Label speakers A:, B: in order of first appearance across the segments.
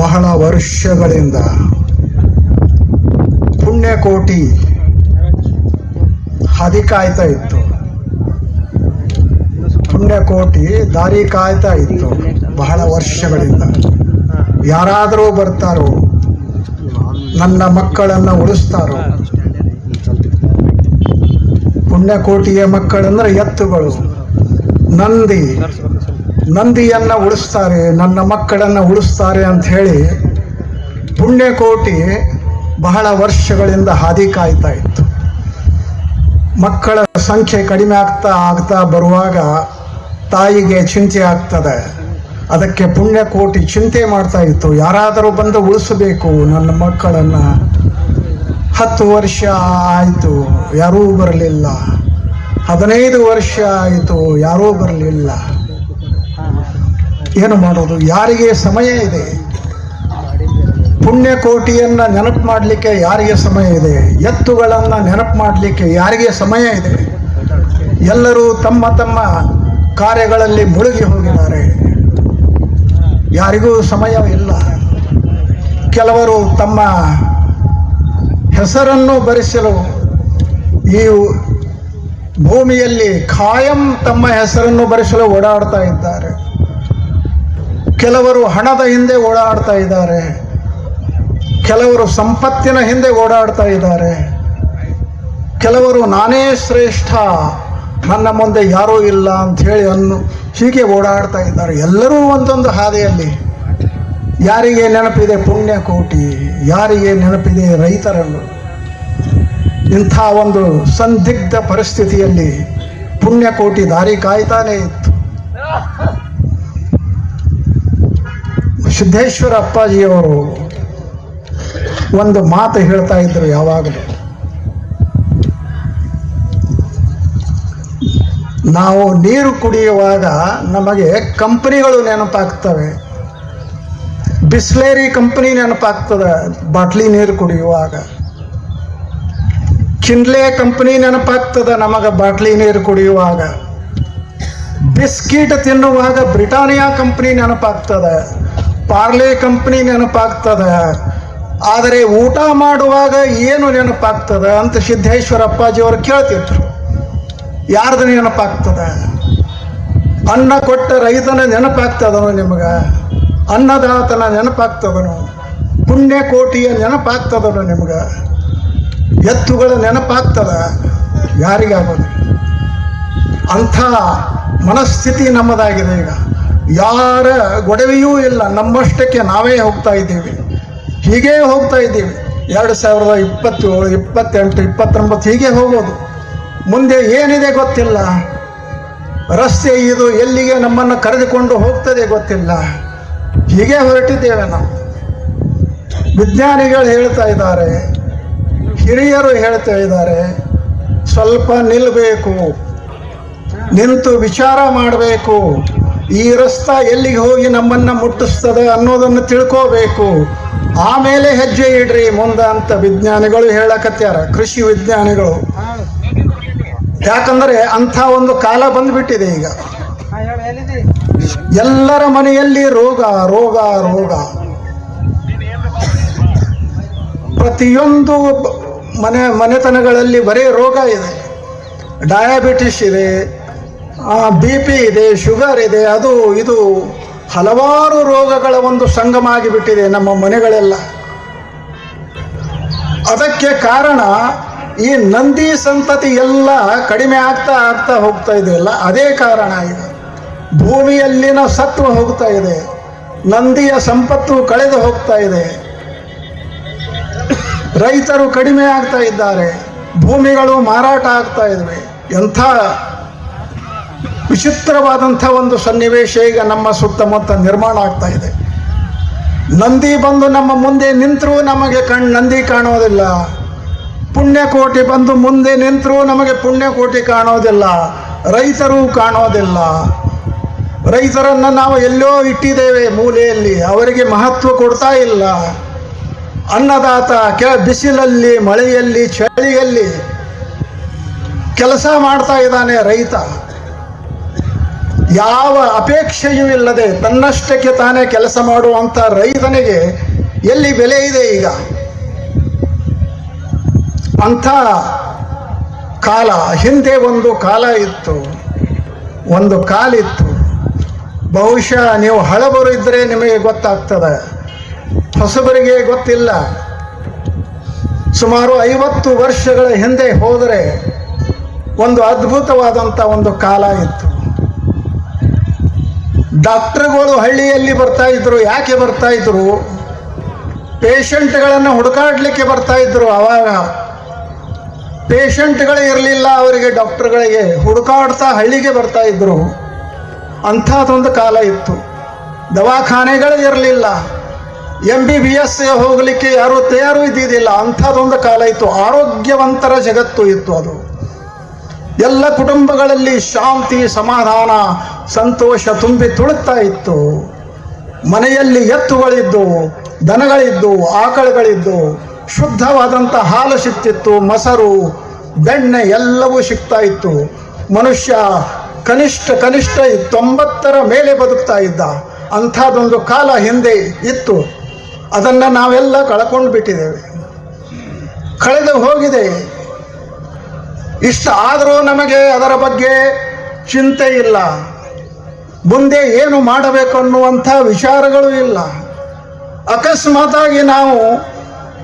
A: ಬಹಳ ವರ್ಷಗಳಿಂದ ಪುಣ್ಯಕೋಟಿ ಹಾದಿ ಕಾಯ್ತಾ ಇತ್ತು. ಪುಣ್ಯಕೋಟಿ ದಾರಿ ಕಾಯ್ತಾ ಇತ್ತು ಬಹಳ ವರ್ಷಗಳಿಂದ. ಯಾರಾದರೂ ಬರ್ತಾರೋ, ನನ್ನ ಮಕ್ಕಳನ್ನು ಉಳಿಸ್ತಾರೋ, ಪುಣ್ಯಕೋಟಿಯ ಮಕ್ಕಳಂದ್ರೆ ಎತ್ತುಗಳು, ನಂದಿ ನಂದಿಯನ್ನ ಉಳಿಸ್ತಾರೆ, ನನ್ನ ಮಕ್ಕಳನ್ನ ಉಳಿಸ್ತಾರೆ ಅಂತ ಹೇಳಿ ಪುಣ್ಯಕೋಟಿ ಬಹಳ ವರ್ಷಗಳಿಂದ ಹಾದಿ ಕಾಯ್ತಾ ಇತ್ತು. ಮಕ್ಕಳ ಸಂಖ್ಯೆ ಕಡಿಮೆ ಆಗ್ತಾ ಆಗ್ತಾ ಬರುವಾಗ ತಾಯಿಗೆ ಚಿಂತೆ ಆಗ್ತದೆ. ಅದಕ್ಕೆ ಪುಣ್ಯಕೋಟಿ ಚಿಂತೆ ಮಾಡ್ತಾ ಇತ್ತು. ಯಾರಾದರೂ ಬಂದು ಉಳಿಸಬೇಕು ನನ್ನ ಮಕ್ಕಳನ್ನು. ಹತ್ತು ವರ್ಷ ಆಯಿತು, ಯಾರೂ ಬರಲಿಲ್ಲ. ಹದಿನೈದು ವರ್ಷ ಆಯಿತು, ಯಾರೂ ಬರಲಿಲ್ಲ. ಏನು ಮಾಡೋದು? ಯಾರಿಗೆ ಸಮಯ ಇದೆ? ಪುಣ್ಯಕೋಟಿಯನ್ನು ನೆನಪು ಮಾಡಲಿಕ್ಕೆ ಯಾರಿಗೆ ಸಮಯ ಇದೆ? ಎತ್ತುಗಳನ್ನು ನೆನಪು ಮಾಡಲಿಕ್ಕೆ ಯಾರಿಗೆ ಸಮಯ ಇದೆ? ಎಲ್ಲರೂ ತಮ್ಮ ತಮ್ಮ ಕಾರ್ಯಗಳಲ್ಲಿ ಮುಳುಗಿ ಹೋಗಿದ್ದಾರೆ. ಯಾರಿಗೂ ಸಮಯ ಇಲ್ಲ. ಕೆಲವರು ತಮ್ಮ ಹೆಸರನ್ನು ಬರೆಸಲು ಈ ಭೂಮಿಯಲ್ಲಿ ಖಾಯಂ ತಮ್ಮ ಹೆಸರನ್ನು ಬರೆಸಲು ಓಡಾಡ್ತಾ ಇದ್ದಾರೆ. ಕೆಲವರು ಹಣದ ಹಿಂದೆ ಓಡಾಡ್ತಾ ಇದ್ದಾರೆ. ಕೆಲವರು ಸಂಪತ್ತಿನ ಹಿಂದೆ ಓಡಾಡ್ತಾ ಇದ್ದಾರೆ. ಕೆಲವರು ನಾನೇ ಶ್ರೇಷ್ಠ, ನನ್ನ ಮುಂದೆ ಯಾರೂ ಇಲ್ಲ ಅಂತ ಹೇಳಿ ಅನ್ನು ಹೀಗೆ ಓಡಾಡ್ತಾ ಇದ್ದಾರೆ. ಎಲ್ಲರೂ ಒಂದೊಂದು ಹಾದಿಯಲ್ಲಿ. ಯಾರಿಗೆ ನೆನಪಿದೆ ಪುಣ್ಯಕೋಟಿ ಯಾರಿಗೆ ನೆನಪಿದೆ ರೈತರನ್ನು? ಇಂಥ ಒಂದು ಸಂದಿಗ್ಧ ಪರಿಸ್ಥಿತಿಯಲ್ಲಿ ಪುಣ್ಯಕೋಟಿ ದಾರಿ ಕಾಯ್ತಾನೇ ಇತ್ತು. ಸಿದ್ದೇಶ್ವರ ಅಪ್ಪಾಜಿಯವರು ಒಂದು ಮಾತು ಹೇಳ್ತಾ ಇದ್ರು ಯಾವಾಗಲೂ. ನಾವು ನೀರು ಕುಡಿಯುವಾಗ ನಮಗೆ ಕಂಪನಿಗಳು ನೆನಪಾಗ್ತವೆ. ಬಿಸ್ಲೇರಿ ಕಂಪನಿ ನೆನಪಾಗ್ತದೆ ಬಾಟ್ಲಿ ನೀರು ಕುಡಿಯುವಾಗ. ಕಿನ್ಲೆ ಕಂಪನಿ ನೆನಪಾಗ್ತದೆ ನಮಗೆ ಬಾಟ್ಲಿ ನೀರು ಕುಡಿಯುವಾಗ. ಬಿಸ್ಕಿಟ್ ತಿನ್ನುವಾಗ ಬ್ರಿಟಾನಿಯಾ ಕಂಪನಿ ನೆನಪಾಗ್ತದೆ. ಪಾರ್ಲೆ ಕಂಪ್ನಿ ನೆನಪಾಗ್ತದ. ಆದರೆ ಊಟ ಮಾಡುವಾಗ ಏನು ನೆನಪಾಗ್ತದ ಅಂತ ಸಿದ್ದೇಶ್ವರ ಅಪ್ಪಾಜಿಯವರು ಕೇಳ್ತಿದ್ರು. ಯಾರ್ದು ನೆನಪಾಗ್ತದ? ಅನ್ನ ಕೊಟ್ಟ ರೈತನ ನೆನಪಾಗ್ತದನು ನಿಮಗೆ? ಅನ್ನದಾತನ ನೆನಪಾಗ್ತದನು? ಪುಣ್ಯಕೋಟಿಯ ನೆನಪಾಗ್ತದನು ನಿಮ್ಗೆ? ಎತ್ತುಗಳ ನೆನಪಾಗ್ತದ? ಯಾರಿಗಾಗೋದು? ಅಂಥ ಮನಸ್ಥಿತಿ ನಮ್ಮದಾಗಿದೆ ಈಗ. ಯಾರ ಗೊಡವೆಯೂ ಇಲ್ಲ, ನಮ್ಮಷ್ಟಕ್ಕೆ ನಾವೇ ಹೋಗ್ತಾ ಇದ್ದೀವಿ. ಹೀಗೇ ಹೋಗ್ತಾ ಇದ್ದೀವಿ. ಎರಡು ಸಾವಿರದ ಇಪ್ಪತ್ತೇಳು ಇಪ್ಪತ್ತೆಂಟು, ಇಪ್ಪತ್ತೊಂಬತ್ತು ಹೀಗೆ ಹೋಗೋದು. ಮುಂದೆ ಏನಿದೆ ಗೊತ್ತಿಲ್ಲ. ರಸ್ತೆ ಇದು ಎಲ್ಲಿಗೆ ನಮ್ಮನ್ನು ಕರೆದುಕೊಂಡು ಹೋಗ್ತದೆ ಗೊತ್ತಿಲ್ಲ. ಹೀಗೆ ಹೊರಟಿದ್ದೇವೆ ನಾವು. ವಿಜ್ಞಾನಿಗಳು ಹೇಳ್ತಾ ಇದ್ದಾರೆ, ಹಿರಿಯರು ಹೇಳ್ತಾ ಇದ್ದಾರೆ, ಸ್ವಲ್ಪ ನಿಲ್ಲಬೇಕು ನಿಂತು ವಿಚಾರ ಮಾಡಬೇಕು. ಈ ರಸ್ತಾ ಎಲ್ಲಿಗೆ ಹೋಗಿ ನಮ್ಮನ್ನು ಮುಟ್ಟಿಸ್ತದೆ ಅನ್ನೋದನ್ನು ತಿಳ್ಕೋಬೇಕು. ಆಮೇಲೆ ಹೆಜ್ಜೆ ಇಡ್ರಿ ಮುಂದೆ ಅಂತ ವಿಜ್ಞಾನಿಗಳು ಹೇಳಕತ್ಯಾರ, ಕೃಷಿ ವಿಜ್ಞಾನಿಗಳು. ಯಾಕಂದರೆ ಅಂಥ ಒಂದು ಕಾಲ ಬಂದ್ಬಿಟ್ಟಿದೆ ಈಗ. ಎಲ್ಲರ ಮನೆಯಲ್ಲಿ ರೋಗ ರೋಗ ರೋಗ. ಪ್ರತಿಯೊಂದು ಮನೆ ಮನೆತನಗಳಲ್ಲಿ ಬರೀ ರೋಗ ಇದೆ. ಡಯಾಬಿಟಿಸ್ ಇದೆ ಬಿ ಪಿ ಇದೆ, ಶುಗರ್ ಇದೆ, ಅದು ಇದು ಹಲವಾರು ರೋಗಗಳ ಒಂದು ಸಂಗಮ ಆಗಿಬಿಟ್ಟಿದೆ ನಮ್ಮ ಮನೆಗಳೆಲ್ಲ. ಅದಕ್ಕೆ ಕಾರಣ ಈ ನಂದಿ ಸಂತತಿ ಎಲ್ಲ ಕಡಿಮೆ ಆಗ್ತಾ ಆಗ್ತಾ ಹೋಗ್ತಾ ಇದೆಯಲ್ಲ ಅದೇ ಕಾರಣ ಇದೆ. ಭೂಮಿಯಲ್ಲಿನ ಸತ್ವ ಹೋಗ್ತಾ ಇದೆ, ನಂದಿಯ ಸಂಪತ್ತು ಕಳೆದು ಹೋಗ್ತಾ ಇದೆ. ರೈತರು ಕಡಿಮೆ ಆಗ್ತಾ ಇದ್ದಾರೆ, ಭೂಮಿಗಳು ಮಾರಾಟ ಆಗ್ತಾ ಇದ್ದಾವೆ. ಎಂಥ ವಿಚಿತ್ರವಾದಂಥ ಒಂದು ಸನ್ನಿವೇಶ ಈಗ ನಮ್ಮ ಸುತ್ತಮುತ್ತ ನಿರ್ಮಾಣ ಆಗ್ತಾ ಇದೆ. ನಂದಿ ಬಂದು ನಮ್ಮ ಮುಂದೆ ನಿಂತರೂ ನಮಗೆ ಕಣ್ ನಂದಿ ಕಾಣೋದಿಲ್ಲ. ಪುಣ್ಯಕೋಟಿ ಬಂದು ಮುಂದೆ ನಿಂತರೂ ನಮಗೆ ಪುಣ್ಯಕೋಟಿ ಕಾಣೋದಿಲ್ಲ. ರೈತರು ಕಾಣೋದಿಲ್ಲ. ರೈತರನ್ನು ನಾವು ಎಲ್ಲೋ ಇಟ್ಟಿದ್ದೇವೆ ಮೂಲೆಯಲ್ಲಿ, ಅವರಿಗೆ ಮಹತ್ವ ಕೊಡ್ತಾ ಇಲ್ಲ. ಅನ್ನದಾತ ಕೆ ಬಿಸಿಲಲ್ಲಿ, ಮಳೆಯಲ್ಲಿ, ಚಳಿಯಲ್ಲಿ ಕೆಲಸ ಮಾಡ್ತಾ ಇದ್ದಾನೆ ರೈತ. ಯಾವ ಅಪೇಕ್ಷೆಯೂ ಇಲ್ಲದೆ ತನ್ನಷ್ಟಕ್ಕೆ ತಾನೇ ಕೆಲಸ ಮಾಡುವಂಥ ರೈತನಿಗೆ ಎಲ್ಲಿ ಬೆಲೆ ಇದೆ ಈಗ? ಅಂಥ ಕಾಲ, ಹಿಂದೆ ಒಂದು ಕಾಲ ಇತ್ತು, ಒಂದು ಕಾಲಿತ್ತು ಬಹುಶಃ ನೀವು ಹಳಬರು ಇದ್ದರೆ ನಿಮಗೆ ಗೊತ್ತಾಗ್ತದೆ. ಹೊಸಬರಿಗೆ ಗೊತ್ತಿಲ್ಲ. ಸುಮಾರು ಐವತ್ತು ವರ್ಷಗಳ ಹಿಂದೆ ಹೋದರೆ ಒಂದು ಅದ್ಭುತವಾದಂಥ ಒಂದು ಕಾಲ ಇತ್ತು. ಡಾಕ್ಟರ್ಗಳು ಹಳ್ಳಿಯಲ್ಲಿ ಬರ್ತಾ ಇದ್ರು, ಯಾಕೆ ಬರ್ತಾ ಇದ್ರು? ಪೇಷಂಟ್ಗಳನ್ನು ಹುಡುಕಾಡ್ಲಿಕ್ಕೆ ಬರ್ತಾ ಇದ್ರು ಅವಾಗ. ಪೇಷಂಟ್ಗಳೇ ಇರಲಿಲ್ಲ, ಅವರಿಗೆ ಡಾಕ್ಟರ್ಗಳಿಗೆ ಹುಡುಕಾಡ್ತಾ ಹಳ್ಳಿಗೆ ಬರ್ತಾ ಇದ್ರು. ಅಂಥದ್ದೊಂದು ಕಾಲ ಇತ್ತು. ದವಾಖಾನೆಗಳು ಇರಲಿಲ್ಲ. ಎಂ ಬಿ ಬಿ ಎಸ್ ಹೋಗಲಿಕ್ಕೆ ಯಾರೂ ತಯಾರು ಇದ್ದಿದ್ದಿಲ್ಲ. ಅಂಥದ್ದೊಂದು ಕಾಲ ಇತ್ತು. ಆರೋಗ್ಯವಂತರ ಜಗತ್ತು ಇತ್ತು ಅದು. ಎಲ್ಲ ಕುಟುಂಬಗಳಲ್ಲಿ ಶಾಂತಿ, ಸಮಾಧಾನ, ಸಂತೋಷ ತುಂಬಿ ತುಳುತ್ತಾ ಇತ್ತು. ಮನೆಯಲ್ಲಿ ಎತ್ತುಗಳಿದ್ದು, ದನಗಳಿದ್ದು, ಆಕಳುಗಳಿದ್ದು, ಶುದ್ಧವಾದಂಥ ಹಾಲು ಸಿಗ್ತಿತ್ತು ಮೊಸರು, ಬೆಣ್ಣೆ ಎಲ್ಲವೂ ಸಿಗ್ತಾ ಇತ್ತು. ಮನುಷ್ಯ ಕನಿಷ್ಠ ಕನಿಷ್ಠ ತೊಂಬತ್ತರ ಮೇಲೆ ಬದುಕ್ತಾ ಇದ್ದ. ಅಂಥದ್ದೊಂದು ಕಾಲ ಹಿಂದೆ ಇತ್ತು. ಅದನ್ನು ನಾವೆಲ್ಲ ಕಳ್ಕೊಂಡು ಬಿಟ್ಟಿದ್ದೇವೆ ಕಳೆದು ಹೋಗಿದೆ. ಇಷ್ಟ ಆದರೂ ನಮಗೆ ಅದರ ಬಗ್ಗೆ ಚಿಂತೆ ಇಲ್ಲ. ಮುಂದೆ ಏನು ಮಾಡಬೇಕು ಅನ್ನುವಂಥ ವಿಚಾರಗಳು ಇಲ್ಲ. ಅಕಸ್ಮಾತಾಗಿ ನಾವು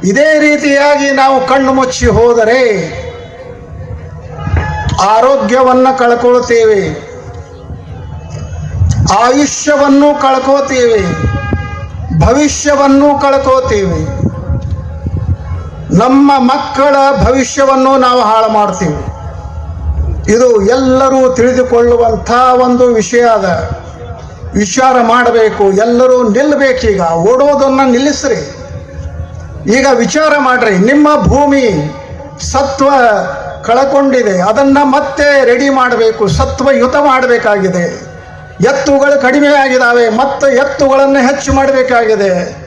A: ಇದೇ ರೀತಿಯಾಗಿ ನಾವು ಕಣ್ಣು ಮುಚ್ಚಿ ಹೋದರೆ ಆರೋಗ್ಯವನ್ನು ಕಳ್ಕೊಳ್ತೇವೆ. ಆಯುಷ್ಯವನ್ನು ಕಳ್ಕೋತೇವೆ ಭವಿಷ್ಯವನ್ನು ಕಳ್ಕೋತೇವೆ ನಮ್ಮ ಮಕ್ಕಳ ಭವಿಷ್ಯವನ್ನು ನಾವು ಹಾಳು ಮಾಡ್ತೀವಿ. ಇದು ಎಲ್ಲರೂ ತಿಳಿದುಕೊಳ್ಳುವಂಥ ಒಂದು ವಿಷಯ ಅದ. ವಿಚಾರ ಮಾಡಬೇಕು, ಎಲ್ಲರೂ ನಿಲ್ಲಬೇಕೀಗ ಓಡೋದನ್ನು ನಿಲ್ಲಿಸ್ರಿ. ಈಗ ವಿಚಾರ ಮಾಡ್ರಿ. ನಿಮ್ಮ ಭೂಮಿ ಸತ್ವ ಕಳಕೊಂಡಿದೆ. ಅದನ್ನು ಮತ್ತೆ ರೆಡಿ ಮಾಡಬೇಕು. ಸತ್ವಯುತ ಮಾಡಬೇಕಾಗಿದೆ. ಎತ್ತುಗಳು ಕಡಿಮೆ ಆಗಿದ್ದಾವೆ ಮತ್ತೆ ಎತ್ತುಗಳನ್ನು ಹೆಚ್ಚು ಮಾಡಬೇಕಾಗಿದೆ.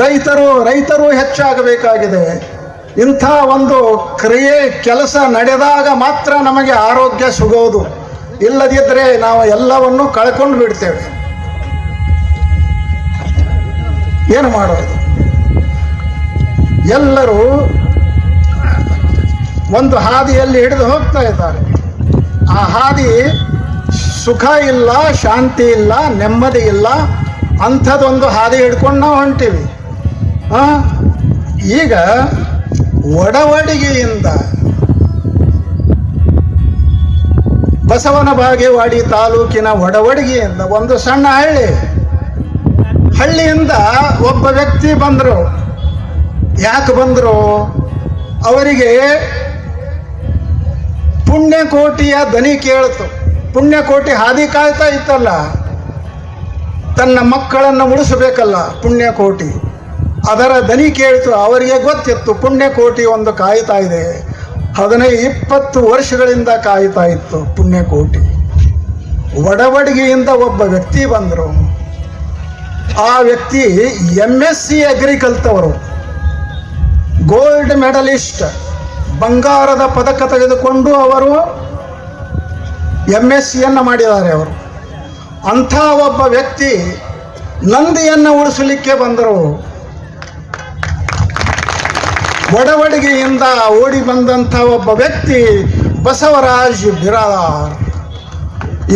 A: ರೈತರು ರೈತರು ಹೆಚ್ಚಾಗಬೇಕಾಗಿದೆ. ಇಂಥ ಒಂದು ಕ್ರಿಯೆ, ಕೆಲಸ ನಡೆದಾಗ ಮಾತ್ರ ನಮಗೆ ಆರೋಗ್ಯ ಸಿಗೋದು. ಇಲ್ಲದಿದ್ದರೆ ನಾವು ಎಲ್ಲವನ್ನು ಕಳ್ಕೊಂಡು ಬಿಡ್ತೇವೆ. ಏನು ಮಾಡೋದು? ಎಲ್ಲರೂ ಒಂದು ಹಾದಿಯಲ್ಲಿ ಹಿಡಿದು ಹೋಗ್ತಾ ಇದ್ದಾರೆ. ಆ ಹಾದಿ ಸುಖ ಇಲ್ಲ, ಶಾಂತಿ ಇಲ್ಲ, ನೆಮ್ಮದಿ ಇಲ್ಲ. ಅಂಥದ್ದೊಂದು ಹಾದಿ ಹಿಡ್ಕೊಂಡು ನಾವು ಹೊಂಟೀವಿ. ಈಗ ಒಡವಡಿಗೆಯಿಂದ ಬಸವನ ಬಾಗೇವಾಡಿ ತಾಲೂಕಿನ ಒಡವಡಿಗೆಯಿಂದ ಒಂದು ಸಣ್ಣ ಹಳ್ಳಿ. ಹಳ್ಳಿಯಿಂದ ಒಬ್ಬ ವ್ಯಕ್ತಿ ಬಂದರು. ಯಾಕೆ ಬಂದರು? ಅವರಿಗೆ ಪುಣ್ಯಕೋಟಿಯ ದನಿ ಕೇಳ್ತು. ಪುಣ್ಯಕೋಟಿ ಹಾದಿ ಕಾಯ್ತಾ ಇತ್ತಲ್ಲ. ತನ್ನ ಮಕ್ಕಳನ್ನು ಉಳಿಸಬೇಕಲ್ಲ ಪುಣ್ಯಕೋಟಿ. ಅದರ ದನಿ ಕೇಳಿತು, ಅವರಿಗೆ ಗೊತ್ತಿತ್ತು ಪುಣ್ಯಕೋಟಿ ಒಂದು ಕಾಯ್ತಾ ಇದೆ. ಹದಿನೈದು, ಇಪ್ಪತ್ತು ವರ್ಷಗಳಿಂದ ಕಾಯ್ತಾ ಇತ್ತು ಪುಣ್ಯಕೋಟಿ ಒಡವಡಿಗೆಯಿಂದ ಒಬ್ಬ ವ್ಯಕ್ತಿ ಬಂದರು. ಆ ವ್ಯಕ್ತಿ ಎಂ ಎಸ್ ಸಿ ಅಗ್ರಿಕಲ್ತವರು ಗೋಲ್ಡ್ ಮೆಡಲಿಸ್ಟ್ ಬಂಗಾರದ ಪದಕ ತೆಗೆದುಕೊಂಡು ಅವರು ಎಂ ಎಸ್ ಸಿಯನ್ನು ಮಾಡಿದ್ದಾರೆ ಅವರು. ಅಂಥ ಒಬ್ಬ ವ್ಯಕ್ತಿ ನಂದಿಯನ್ನು ಉಳಿಸಲಿಕ್ಕೆ ಬಂದರು. ಒಡವಡಿಗೆಯಿಂದ ಓಡಿ ಬಂದಂಥ ಒಬ್ಬ ವ್ಯಕ್ತಿ ಬಸವರಾಜ್ ಬಿರಾದಾರ್.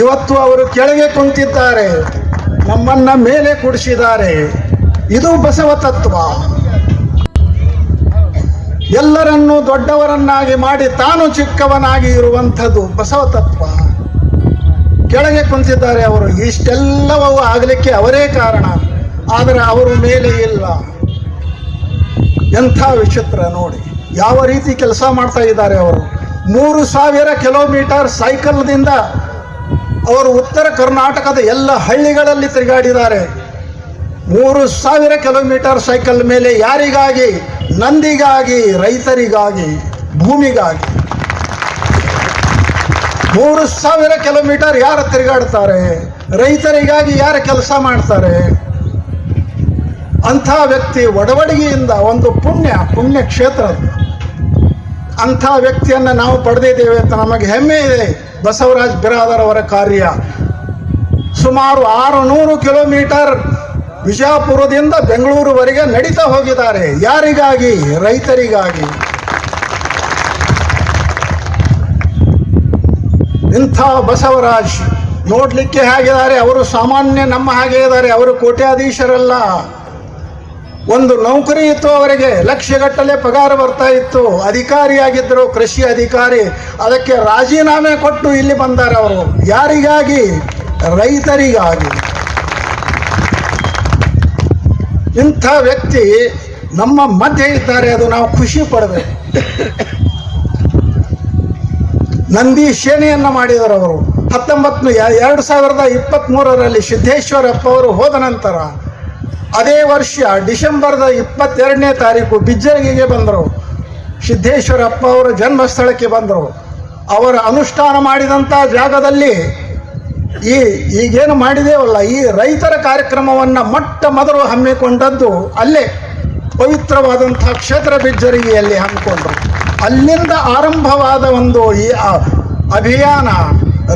A: ಇವತ್ತು ಅವರು ಕೆಳಗೆ ಕುಂತಿದ್ದಾರೆ, ನಮ್ಮನ್ನ ಮೇಲೆ ಕುಡಿಸಿದ್ದಾರೆ. ಇದು ಬಸವ ತತ್ವ. ಎಲ್ಲರನ್ನೂ ದೊಡ್ಡವರನ್ನಾಗಿ ಮಾಡಿ ತಾನು ಚಿಕ್ಕವನಾಗಿ ಇರುವಂಥದ್ದು ಬಸವ ತತ್ವ. ಕೆಳಗೆ ಕುಂತಿದ್ದಾರೆ ಅವರು, ಇಷ್ಟೆಲ್ಲವೂ ಆಗಲಿಕ್ಕೆ ಅವರೇ ಕಾರಣ, ಆದರೆ ಅವರು ಮೇಲೆ ಇಲ್ಲ. ಎಂಥ ವಿಚಿತ್ರ ನೋಡಿ. ಯಾವ ರೀತಿ ಕೆಲಸ ಮಾಡ್ತಾ ಇದ್ದಾರೆ ಅವರು. ಮೂರು ಸಾವಿರ ಕಿಲೋಮೀಟರ್ ಸೈಕಲ್ದಿಂದ ಅವರು ಉತ್ತರ ಕರ್ನಾಟಕದ ಎಲ್ಲ ಹಳ್ಳಿಗಳಲ್ಲಿ ತಿರುಗಾಡಿದ್ದಾರೆ. ಮೂರು ಸಾವಿರ ಕಿಲೋಮೀಟರ್ ಸೈಕಲ್ ಮೇಲೆ ಯಾರಿಗಾಗಿ? ನಂದಿಗಾಗಿ, ರೈತರಿಗಾಗಿ, ಭೂಮಿಗಾಗಿ. ಮೂರು ಸಾವಿರ ಕಿಲೋಮೀಟರ್ ಯಾರು ತಿರುಗಾಡ್ತಾರೆ? ರೈತರಿಗಾಗಿ ಯಾರು ಕೆಲಸ ಮಾಡ್ತಾರೆ? ಅಂಥ ವ್ಯಕ್ತಿ ಒಡವಡಿಗೆಯಿಂದ ಒಂದು ಪುಣ್ಯ ಪುಣ್ಯ ಕ್ಷೇತ್ರ ಅದು. ಅಂಥ ವ್ಯಕ್ತಿಯನ್ನು ನಾವು ಪಡೆದಿದ್ದೇವೆ ಅಂತ ನಮಗೆ ಹೆಮ್ಮೆ ಇದೆ. ಬಸವರಾಜ್ ಬಿರಾದರ್ ಅವರ ಕಾರ್ಯ. ಸುಮಾರು ಆರು ನೂರು ಕಿಲೋಮೀಟರ್ ವಿಜಯಪುರದಿಂದ ಬೆಂಗಳೂರುವರೆಗೆ ನಡೀತಾ ಹೋಗಿದ್ದಾರೆ. ಯಾರಿಗಾಗಿ? ರೈತರಿಗಾಗಿ. ಇಂಥ ಬಸವರಾಜ್ ನೋಡಲಿಕ್ಕೆ ಹೇಗಿದ್ದಾರೆ? ಅವರು ಸಾಮಾನ್ಯ ನಮ್ಮ ಹಾಗೆ ಇದ್ದಾರೆ. ಅವರು ಕೋಟ್ಯಾಧೀಶರಲ್ಲ. ಒಂದು ನೌಕರಿ ಇತ್ತು ಅವರಿಗೆ, ಲಕ್ಷಗಟ್ಟಲೆ ಪಗಾರ ಬರ್ತಾ ಇತ್ತು. ಅಧಿಕಾರಿಯಾಗಿದ್ದರು ಕೃಷಿ ಅಧಿಕಾರಿ. ಅದಕ್ಕೆ ರಾಜೀನಾಮೆ ಕೊಟ್ಟು ಇಲ್ಲಿ ಬಂದಾರೆ ಅವರು. ಯಾರಿಗಾಗಿ? ರೈತರಿಗಾಗಿ. ಇಂಥ ವ್ಯಕ್ತಿ ನಮ್ಮ ಮಧ್ಯೆ ಇದ್ದಾರೆ, ಅದು ನಾವು ಖುಷಿ ನಂದಿ ಸೇನೆಯನ್ನು ಮಾಡಿದರು ಅವರು. ಹತ್ತೊಂಬತ್ತು ಎರಡು ಸಾವಿರದ ಇಪ್ಪತ್ತ್ಮೂರರಲ್ಲಿ ಸಿದ್ದೇಶ್ವರಪ್ಪ ಅವರು ಹೋದ ನಂತರ ಅದೇ ವರ್ಷ ಡಿಸೆಂಬರ್ದ ಇಪ್ಪತ್ತೆರಡನೇ ತಾರೀಕು ಬಿಜ್ಜರಿಗೆಗೆ ಬಂದರು. ಸಿದ್ದೇಶ್ವರಪ್ಪ ಅವರ ಜನ್ಮಸ್ಥಳಕ್ಕೆ ಬಂದರು. ಅವರ ಅನುಷ್ಠಾನ ಮಾಡಿದಂಥ ಜಾಗದಲ್ಲಿ ಈ ಈಗೇನು ಮಾಡಿದೇವಲ್ಲ, ಈ ರೈತರ ಕಾರ್ಯಕ್ರಮವನ್ನು ಮೊಟ್ಟ ಮೊದಲು ಹಮ್ಮಿಕೊಂಡದ್ದು ಅಲ್ಲೇ ಪವಿತ್ರವಾದಂಥ ಕ್ಷೇತ್ರ ಬಿಜ್ಜರಿಗೆಯಲ್ಲಿ ಹಮ್ಮಿಕೊಂಡರು. ಅಲ್ಲಿಂದ ಆರಂಭವಾದ ಒಂದು ಈ ಅಭಿಯಾನ,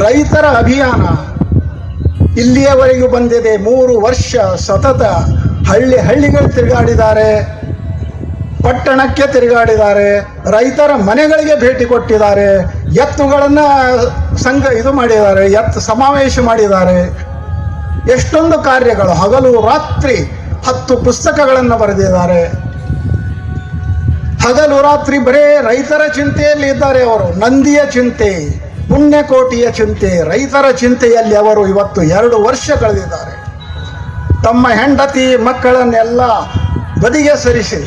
A: ರೈತರ ಅಭಿಯಾನ ಇಲ್ಲಿಯವರೆಗೂ ಬಂದಿದೆ ಮೂರು ವರ್ಷ ಸತತ ಹಳ್ಳಿ ಹಳ್ಳಿಗಳು ತಿರುಗಾಡಿದ್ದಾರೆ, ಪಟ್ಟಣಕ್ಕೆ ತಿರುಗಾಡಿದ್ದಾರೆ, ರೈತರ ಮನೆಗಳಿಗೆ ಭೇಟಿ ಕೊಟ್ಟಿದ್ದಾರೆ, ಎತ್ತುಗಳನ್ನು ಸಂಘ ಇದು ಮಾಡಿದ್ದಾರೆ ಎತ್ತು ಸಮಾವೇಶ ಮಾಡಿದ್ದಾರೆ. ಎಷ್ಟೊಂದು ಕಾರ್ಯಗಳು, ಹಗಲು ರಾತ್ರಿ ಹತ್ತು ಪುಸ್ತಕಗಳನ್ನು ಬರೆದಿದ್ದಾರೆ. ಹಗಲು ರಾತ್ರಿ ಬರೇ ರೈತರ ಚಿಂತೆಯಲ್ಲಿ ಇದ್ದಾರೆ ಅವರು, ನಂದಿಯ ಚಿಂತೆ. ಪುಣ್ಯಕೋಟಿಯ ಚಿಂತೆ, ರೈತರ ಚಿಂತೆಯಲ್ಲಿ ಅವರು ಇವತ್ತು ಎರಡು ವರ್ಷ ಕಳೆದಿದ್ದಾರೆ. ತಮ್ಮ ಹೆಂಡತಿ ಮಕ್ಕಳನ್ನೆಲ್ಲ ಬದಿಗೆ ಸರಿಸಿ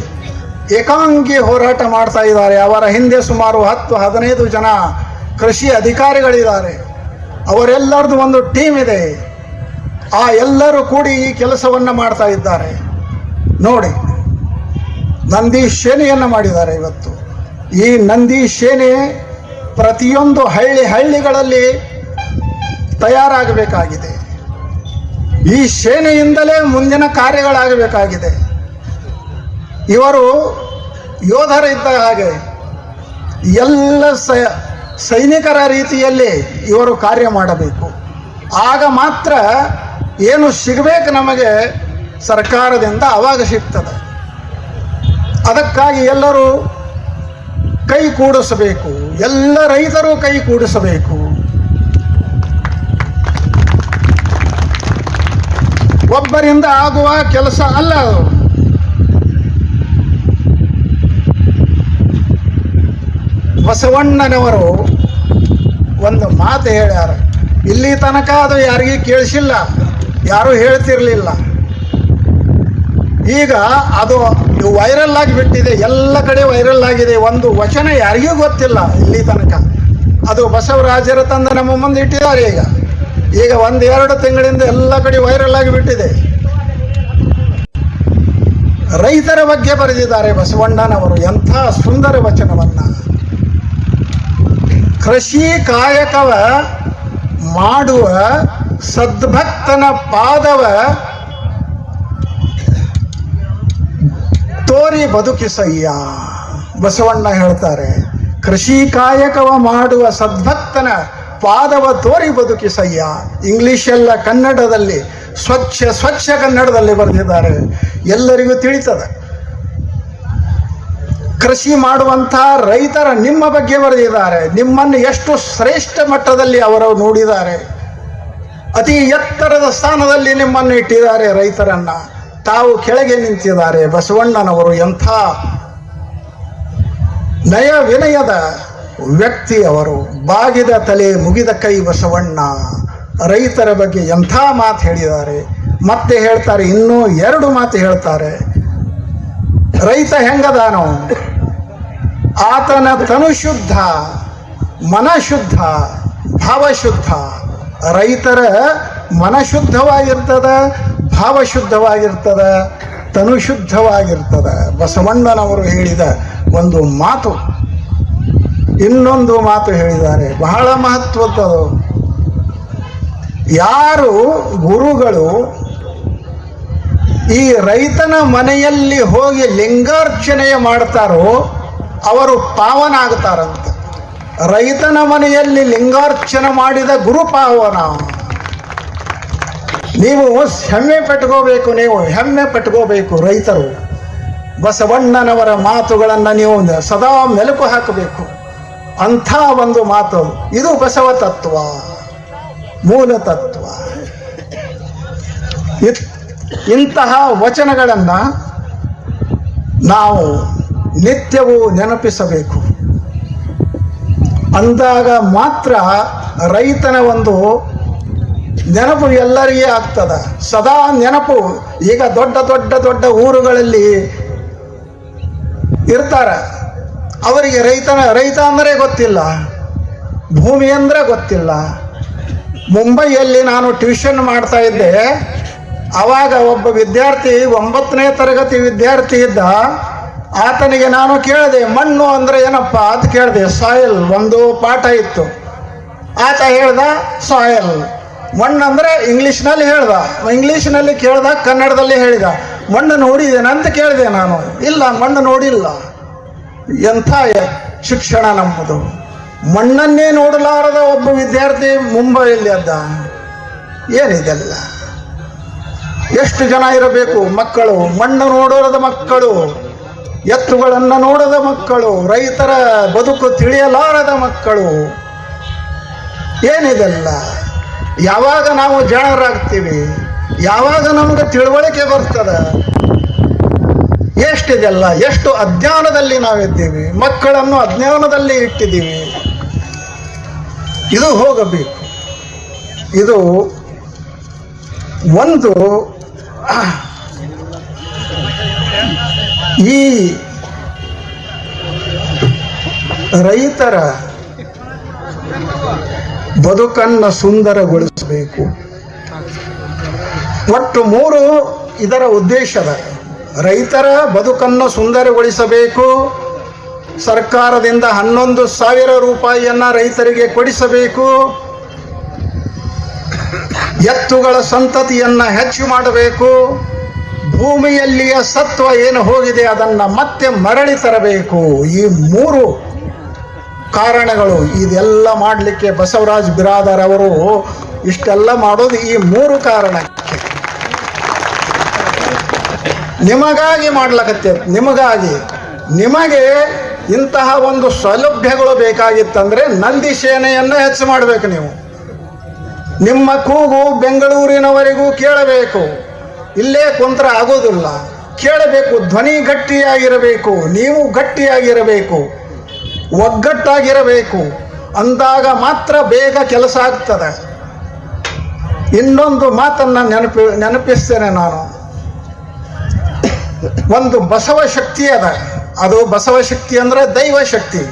A: ಏಕಾಂಗಿ ಹೋರಾಟ ಮಾಡ್ತಾ ಇದ್ದಾರೆ. ಅವರ ಹಿಂದೆ ಸುಮಾರು ಹತ್ತು, ಹದಿನೈದು ಜನ ಕೃಷಿ ಅಧಿಕಾರಿಗಳಿದ್ದಾರೆ. ಅವರೆಲ್ಲರದು ಒಂದು ಟೀಮ್ ಇದೆ. ಆ ಎಲ್ಲರೂ ಕೂಡಿ ಈ ಕೆಲಸವನ್ನು ಮಾಡ್ತಾ ಇದ್ದಾರೆ. ನೋಡಿ, ನಂದಿ ಸೇನೆಯನ್ನು ಮಾಡಿದ್ದಾರೆ ಇವತ್ತು. ಈ ನಂದಿ ಸೇನೆ ಪ್ರತಿಯೊಂದು ಹಳ್ಳಿ ಹಳ್ಳಿಗಳಲ್ಲಿ ತಯಾರಾಗಬೇಕಾಗಿದೆ. ಈ ಸೇನೆಯಿಂದಲೇ ಮುಂದಿನ ಕಾರ್ಯಗಳಾಗಬೇಕಾಗಿದೆ. ಇವರು ಯೋಧರ ಇದ್ದ ಹಾಗೆ ಎಲ್ಲ ಸೈನಿಕರ ರೀತಿಯಲ್ಲಿ ಇವರು ಕಾರ್ಯ ಮಾಡಬೇಕು. ಆಗ ಮಾತ್ರ ಏನು ಸಿಗಬೇಕು ನಮಗೆ ಸರ್ಕಾರದಿಂದ ಅವಾಗ ಸಿಗ್ತದೆ. ಅದಕ್ಕಾಗಿ ಎಲ್ಲರೂ ಕೈ ಕೂಡಿಸಬೇಕು. ಎಲ್ಲ ರೈತರು ಕೈ ಕೂಡಿಸಬೇಕು. ಒಬ್ಬರಿಂದ ಆಗುವ ಕೆಲಸ ಅಲ್ಲ ಅದು. ಬಸವಣ್ಣನವರು ಒಂದು ಮಾತು ಹೇಳ್ಯಾರ. ಇಲ್ಲಿ ತನಕ ಅದು ಯಾರಿಗೂ ಕೇಳಿಸಿಲ್ಲ. ಯಾರೂ ಹೇಳ್ತಿರ್ಲಿಲ್ಲ. ಈಗ ಅದು ವೈರಲ್ ಆಗಿ ಬಿಟ್ಟಿದೆ, ಎಲ್ಲ ಕಡೆ ವೈರಲ್ ಆಗಿದೆ. ಒಂದು ವಚನ ಯಾರಿಗೂ ಗೊತ್ತಿಲ್ಲ ಇಲ್ಲಿ ತನಕ. ಅದು ಬಸವರಾಜರ ತಂದು ನಮ್ಮ ಮುಂದೆ ಇಟ್ಟಿದ್ದಾರೆ ಈಗ. ಈಗ ಒಂದು ಎರಡು ತಿಂಗಳಿಂದ ಎಲ್ಲ ಕಡೆ ವೈರಲ್ ಆಗಿ ಬಿಟ್ಟಿದೆ. ರೈತರ ಬಗ್ಗೆ ಬರೆದಿದ್ದಾರೆ ಬಸವಣ್ಣನವರು ಎಂಥ ಸುಂದರ ವಚನವನ್ನ. ಕೃಷಿ ಕಾಯಕವ ಮಾಡುವ ಸದ್ಭಕ್ತನ ಪಾದವ ತೋರಿ ಬದುಕಿಸಯ್ಯ. ಬಸವಣ್ಣ ಹೇಳ್ತಾರೆ, ಕೃಷಿ ಕಾಯಕವ ಮಾಡುವ ಸದ್ಭಕ್ತನ ಪಾದವ ತೋರಿ ಬದುಕಿಸಯ್ಯ. ಇಂಗ್ಲಿಷ್ ಎಲ್ಲ ಕನ್ನಡದಲ್ಲಿ, ಸ್ವಚ್ಛ ಸ್ವಚ್ಛ ಕನ್ನಡದಲ್ಲಿ ಬರೆದಿದ್ದಾರೆ. ಎಲ್ಲರಿಗೂ ತಿಳಿತದೆ. ಕೃಷಿ ಮಾಡುವಂಥ ರೈತರ ನಿಮ್ಮ ಬಗ್ಗೆ ಬರೆದಿದ್ದಾರೆ. ನಿಮ್ಮನ್ನು ಎಷ್ಟು ಶ್ರೇಷ್ಠ ಮಟ್ಟದಲ್ಲಿ ಅವರು ನೋಡಿದ್ದಾರೆ. ಅತಿ ಎತ್ತರದ ಸ್ಥಾನದಲ್ಲಿ ನಿಮ್ಮನ್ನು ಇಟ್ಟಿದ್ದಾರೆ ರೈತರನ್ನ. ತಾವು ಕೆಳಗೆ ನಿಂತಿದ್ದಾರೆ. ಬಸವಣ್ಣನವರು ಎಂಥ ನಯ ವಿನಯದ ವ್ಯಕ್ತಿ ಅವರು. ಬಾಗಿದ ತಲೆ ಮುಗಿದ ಕೈ ಬಸವಣ್ಣ. ರೈತರ ಬಗ್ಗೆ ಎಂಥ ಮಾತು ಹೇಳಿದ್ದಾರೆ. ಮತ್ತೆ ಹೇಳ್ತಾರೆ, ಇನ್ನೂ ಎರಡು ಮಾತು ಹೇಳ್ತಾರೆ. ರೈತ ಹೆಂಗದಾನೋ ಆತನ ತನು ಶುದ್ಧ ಮನಶುದ್ಧ ಭಾವಶುದ್ಧ ಭಾವ ಶುದ್ಧ. ರೈತರ ಮನ ಶುದ್ಧವಾಗಿರ್ತದ ಭಾವ ಶುದ್ಧವಾಗಿರ್ತದ ತನು ಶುದ್ಧವಾಗಿರ್ತದ ಬಸವಣ್ಣನವರು ಹೇಳಿದ ಒಂದು ಮಾತು, ಇನ್ನೊಂದು ಮಾತು ಹೇಳಿದ್ದಾರೆ. ಬಹಳ ಮಹತ್ವದ್ದು ಯಾರು ಗುರುಗಳು ಈ ರೈತನ ಮನೆಯಲ್ಲಿ ಹೋಗಿ ಲಿಂಗಾರ್ಚನೆಯ ಮಾಡ್ತಾರೋ, ಅವರು ಪಾವನಾಗ್ತಾರಂತೆ. ರೈತನ ಮನೆಯಲ್ಲಿ ಲಿಂಗಾರ್ಚನೆ ಮಾಡಿದ ಗುರು ಪಾವನ ನೀವು ಹೆಮ್ಮೆ ಪಟ್ಕೋಬೇಕು, ನೀವು ಹೆಮ್ಮೆ ಪಟ್ಕೋಬೇಕು ರೈತರು. ಬಸವಣ್ಣನವರ ಮಾತುಗಳನ್ನು ನೀವು ಸದಾ ಮೆಲುಕು ಹಾಕಬೇಕು. ಅಂಥ ಒಂದು ಮಾತು. ಇದು ಬಸವ ತತ್ವ. ಮೂಲ ತತ್ವ. ಇತ್- ಇಂತಹ ವಚನಗಳನ್ನು ನಾವು ನಿತ್ಯವೂ ನೆನಪಿಸಬೇಕು. ಅಂದಾಗ ಮಾತ್ರ ರೈತನ ಒಂದು ನೆನಪು ಎಲ್ಲರಿಗೆ ಆಗ್ತದ. ಸದಾ ನೆನಪು. ಈಗ ದೊಡ್ಡ ದೊಡ್ಡ ದೊಡ್ಡ ಊರುಗಳಲ್ಲಿ ಇರ್ತಾರ. ಅವರಿಗೆ ರೈತನ ರೈತ ಅಂದರೆ ಗೊತ್ತಿಲ್ಲ. ಭೂಮಿ ಅಂದರೆ ಗೊತ್ತಿಲ್ಲ. ಮುಂಬೈಯಲ್ಲಿ ನಾನು ಟ್ಯೂಷನ್ ಮಾಡ್ತಾ ಇದ್ದೆ. ಆವಾಗ ಒಬ್ಬ ವಿದ್ಯಾರ್ಥಿ, ಒಂಬತ್ತನೇ ತರಗತಿ ವಿದ್ಯಾರ್ಥಿ ಇದ್ದ. ಆತನಿಗೆ ನಾನು ಕೇಳಿದೆ, ಮಣ್ಣು ಅಂದರೆ ಏನಪ್ಪ? ಅಂತ ಕೇಳಿದೆ, ಸಾಯಿಲ್. ಒಂದು ಪಾಠ ಇತ್ತು. ಆತ ಹೇಳ್ದ, ಸಾಯಲ್. ಮಣ್ಣು ಅಂದರೆ ಇಂಗ್ಲೀಷ್ನಲ್ಲಿ ಹೇಳ್ದ. ಇಂಗ್ಲೀಷ್ನಲ್ಲಿ ಕೇಳ್ದ, ಕನ್ನಡದಲ್ಲಿ ಹೇಳಿದ. ಮಣ್ಣು ನೋಡಿದ್ದೇನೆ ಅಂತ ಕೇಳಿದೆ ನಾನು. ಇಲ್ಲ, ಮಣ್ಣು ನೋಡಿಲ್ಲ. ಎಂಥ ಶಿಕ್ಷಣ ನಮ್ಮದು? ಮಣ್ಣನ್ನೇ ನೋಡಲಾರದ ಒಬ್ಬ ವಿದ್ಯಾರ್ಥಿ ಮುಂಬೈಯಲ್ಲಿ ಅದ್ದ. ಏನಿದೆಲ್ಲ? ಎಷ್ಟು ಜನ ಇರಬೇಕು? ಮಕ್ಕಳು. ಮಣ್ಣು ನೋಡೋರದ ಮಕ್ಕಳು. ಎತ್ತುಗಳನ್ನು ನೋಡದ ಮಕ್ಕಳು. ರೈತರ ಬದುಕು ತಿಳಿಯಲಾರದ ಮಕ್ಕಳು. ಏನಿದೆಲ್ಲ? ಯಾವಾಗ ನಾವು ಜಾಣರಾಗ್ತೀವಿ? ಯಾವಾಗ ನಮ್ಗೆ ತಿಳುವಳಿಕೆ ಬರ್ತದೆ? ಎಷ್ಟಿದೆಲ್ಲ? ಎಷ್ಟು ಅಜ್ಞಾನದಲ್ಲಿ ನಾವಿದ್ದೀವಿ? ಮಕ್ಕಳನ್ನು ಅಜ್ಞಾನದಲ್ಲಿ ಇಟ್ಟಿದ್ದೀವಿ. ಇದು ಹೋಗಬೇಕು. ಇದು ಒಂದು, ಈ ರೈತರ ಬದುಕನ್ನು ಸುಂದರಗೊಳಿಸಬೇಕು. ಒಟ್ಟು ಮೂರು ಇದರ ಉದ್ದೇಶದ ರೈತರ ಬದುಕನ್ನು ಸುಂದರಗೊಳಿಸಬೇಕು. ಸರ್ಕಾರದಿಂದ ಹನ್ನೊಂದು ಸಾವಿರ ರೂಪಾಯಿಯನ್ನು ರೈತರಿಗೆ ಕೊಡಿಸಬೇಕು. ಎತ್ತುಗಳ ಸಂತತಿಯನ್ನು ಹೆಚ್ಚು ಮಾಡಬೇಕು. ಭೂಮಿಯಲ್ಲಿಯ ಸತ್ವ ಏನು ಹೋಗಿದೆ ಅದನ್ನು ಮತ್ತೆ ಮರಳಿ ತರಬೇಕು. ಈ ಮೂರು ಕಾರಣಗಳು. ಇದೆಲ್ಲ ಮಾಡಲಿಕ್ಕೆ ಬಸವರಾಜ್ ಬಿರಾದರ್ ಅವರು ಇಷ್ಟೆಲ್ಲ ಮಾಡೋದು ಈ ಮೂರು ಕಾರಣಕ್ಕೆ. ನಿಮಗಾಗಿ ಮಾಡ್ಲಕತ್ತೆ. ನಿಮಗಾಗಿ. ನಿಮಗೆ ಇಂತಹ ಒಂದು ಸೌಲಭ್ಯಗಳು ಬೇಕಾಗಿತ್ತಂದ್ರೆ ನಂದಿ ಸೇನೆಯನ್ನು ಹೆಚ್ಚು ಮಾಡಬೇಕು ನೀವು. ನಿಮ್ಮ ಕೂಗು ಬೆಂಗಳೂರಿನವರೆಗೂ ಕೇಳಬೇಕು. ಇಲ್ಲೇ ಕುಂತ್ರ ಆಗೋದಿಲ್ಲ. ಕೇಳಬೇಕು. ಧ್ವನಿ ಗಟ್ಟಿಯಾಗಿರಬೇಕು. ನೀವು ಗಟ್ಟಿಯಾಗಿರಬೇಕು. ಒಗ್ಗಟ್ಟಾಗಿರಬೇಕು. ಅಂದಾಗ ಮಾತ್ರ ಬೇಗ ಕೆಲಸ ಆಗ್ತದೆ. ಇನ್ನೊಂದು ಮಾತನ್ನು ನೆನಪಿ, ನೆನಪಿಸ್ತೇನೆ ನಾನು. ಒಂದು ಬಸವ ಶಕ್ತಿ ಅದ. ಅದು ಬಸವ ಶಕ್ತಿ ಅಂದರೆ ದೈವ ಶಕ್ತಿ.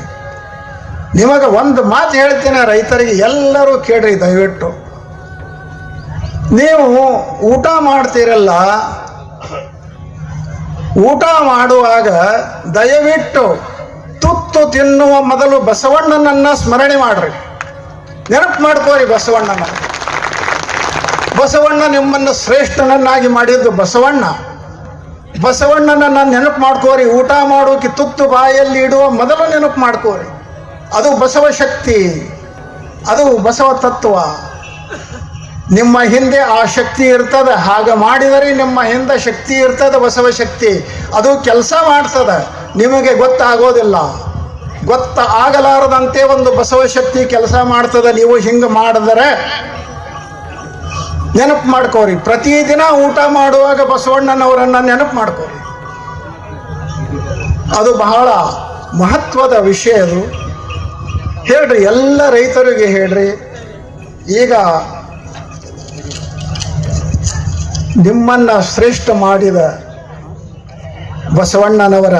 A: ನಿಮಗೆ ಒಂದು ಮಾತು ಹೇಳ್ತೇನೆ ರೈತರಿಗೆ, ಎಲ್ಲರೂ ಕೇಳ್ರಿ ದಯವಿಟ್ಟು. ನೀವು ಊಟ ಮಾಡ್ತೀರಲ್ಲ, ಊಟ ಮಾಡುವಾಗ ದಯವಿಟ್ಟು ತುತ್ತು ತಿನ್ನುವ ಮೊದಲು ಬಸವಣ್ಣನನ್ನ ಸ್ಮರಣೆ ಮಾಡ್ರಿ. ನೆನಪು ಮಾಡ್ಕೋರಿ ಬಸವಣ್ಣನ. ಬಸವಣ್ಣ ನಿಮ್ಮನ್ನು ಶ್ರೇಷ್ಠನನ್ನಾಗಿ ಮಾಡಿದ್ದು ಬಸವಣ್ಣ. ಬಸವಣ್ಣನನ್ನ ನೆನಪು ಮಾಡ್ಕೋರಿ, ಊಟ ಮಾಡೋಕೆ ತುತ್ತು ಬಾಯಲ್ಲಿ ಇಡುವ ಮೊದಲು ನೆನಪು ಮಾಡ್ಕೋರಿ. ಅದು ಬಸವ ಶಕ್ತಿ, ಅದು ಬಸವ ತತ್ವ. ನಿಮ್ಮ ಹಿಂದೆ ಆ ಶಕ್ತಿ ಇರ್ತದೆ, ಹಾಗೆ ಮಾಡಿದರೆ ನಿಮ್ಮ ಹಿಂದೆ ಶಕ್ತಿ ಇರ್ತದೆ ಬಸವ ಶಕ್ತಿ. ಅದು ಕೆಲಸ ಮಾಡ್ತದೆ, ನಿಮಗೆ ಗೊತ್ತಾಗೋದಿಲ್ಲ. ಗೊತ್ತ ಆಗಲಾರದಂತೆ ಒಂದು ಬಸವ ಶಕ್ತಿ ಕೆಲಸ ಮಾಡ್ತದೆ, ನೀವು ಹಿಂಗೆ ಮಾಡಿದರೆ ನೆನಪು ಮಾಡ್ಕೋರಿ. ಪ್ರತಿದಿನ ಊಟ ಮಾಡುವಾಗ ಬಸವಣ್ಣನವರನ್ನ ನೆನಪು ಮಾಡ್ಕೋರಿ. ಅದು ಬಹಳ ಮಹತ್ವದ ವಿಷಯ ಅದು. ಹೇಳ್ರಿ, ಎಲ್ಲ ರೈತರಿಗೆ ಹೇಳ್ರಿ. ಈಗ ನಿಮ್ಮನ್ನ ಶ್ರೇಷ್ಠ ಮಾಡಿದ ಬಸವಣ್ಣನವರ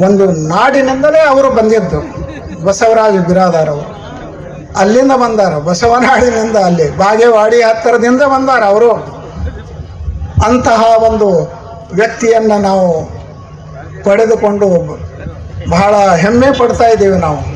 A: ಒಂದು ನಾಡಿನಿಂದಲೇ ಅವರು ಬಂದಿದ್ದು. ಬಸವರಾಜ ಬಿರಾದಾರವರು ಅಲ್ಲಿಂದ ಬಂದಾರ. ಬಸವನಾಡಿನಿಂದ ಅಲ್ಲಿ. ಬಾಗೇವಾಡಿ ಹತ್ತಿರದಿಂದ ಬಂದಾರ ಅವರು. ಅಂತಹ ಒಂದು ವ್ಯಕ್ತಿಯನ್ನು ನಾವು ಪಡೆದುಕೊಂಡು ಬಹಳ ಹೆಮ್ಮೆ ಪಡ್ತಾ ಇದ್ದೀವಿ ನಾವು.